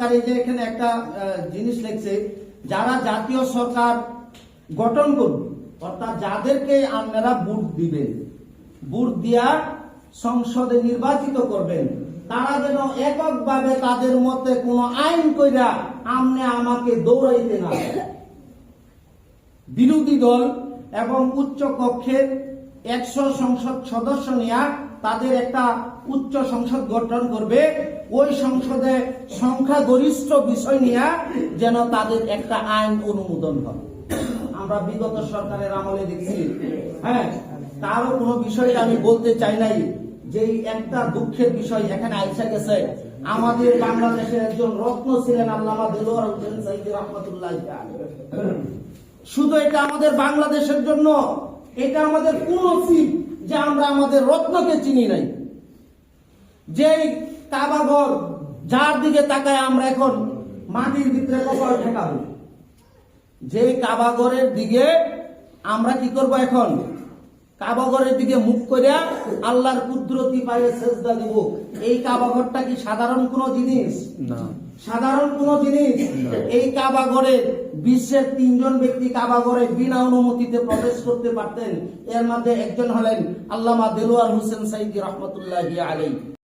সরকার এই যে এখানে একটা জিনিস লিখছে, যারা জাতীয় সরকার গঠন করবে, অর্থাৎ যাদেরকে আপনারা ভোট দিবেন, ভোট দিয়া সংসদে নির্বাচিত করবেন, তারা যেন এককভাবে তাদের মতে কোনো আইন কইরা আমনে আমাকে দৌড়াইতে না বিরোধী দল এবং উচ্চ কক্ষের একশো সংসদ সদস্য নিয়ে তাদের একটা উচ্চ সংসদ গঠন করবে। ওই সংসদে সংখ্যাগরিষ্ঠ বিষয় নিয়ে যেন তাদের একটা আইন অনুমোদন হয়। আমরা বিগত সরকারের আমলে দেখছি হ্যাঁ তারও কোনো বিষয় আমি বলতে চাই নাই যে একটা দুঃখের বিষয় এখানে আইসা গেছে। আমাদের বাংলাদেশের একজন রত্ন ছিলেন আল্লামা দেলোয়ার হোসেন সাইদি রহমতুল্লাহ শুধু এটা আমাদের বাংলাদেশের জন্য এটা আমাদের কোন যে আমরা আমাদের রত্নকে চিনি নাই। যেই কাবাগর যার দিকে তাকায় আমরা এখন মাটির ভিতরে কপাল ঠেকাবো। যেই কাবাগরের দিকে আমরা কি করব এখন? কাবাগরের দিকে মুখ করিয়া আল্লাহর কুদরতি পায়ে সেজদা দিব। এই কাবাগরটা কি সাধারণ কোনো জিনিস? না। সাধারণ কোন জিনিস? এই কাবাগরে বিশ্বের তিনজন ব্যক্তি কাবাগরে বিনা অনুমতিতে প্রবেশ করতে পারতেন। এর মধ্যে একজন হলেন আল্লামা দেলোয়ার হোসেন সাইদি রহমতুল্লাহ আলাই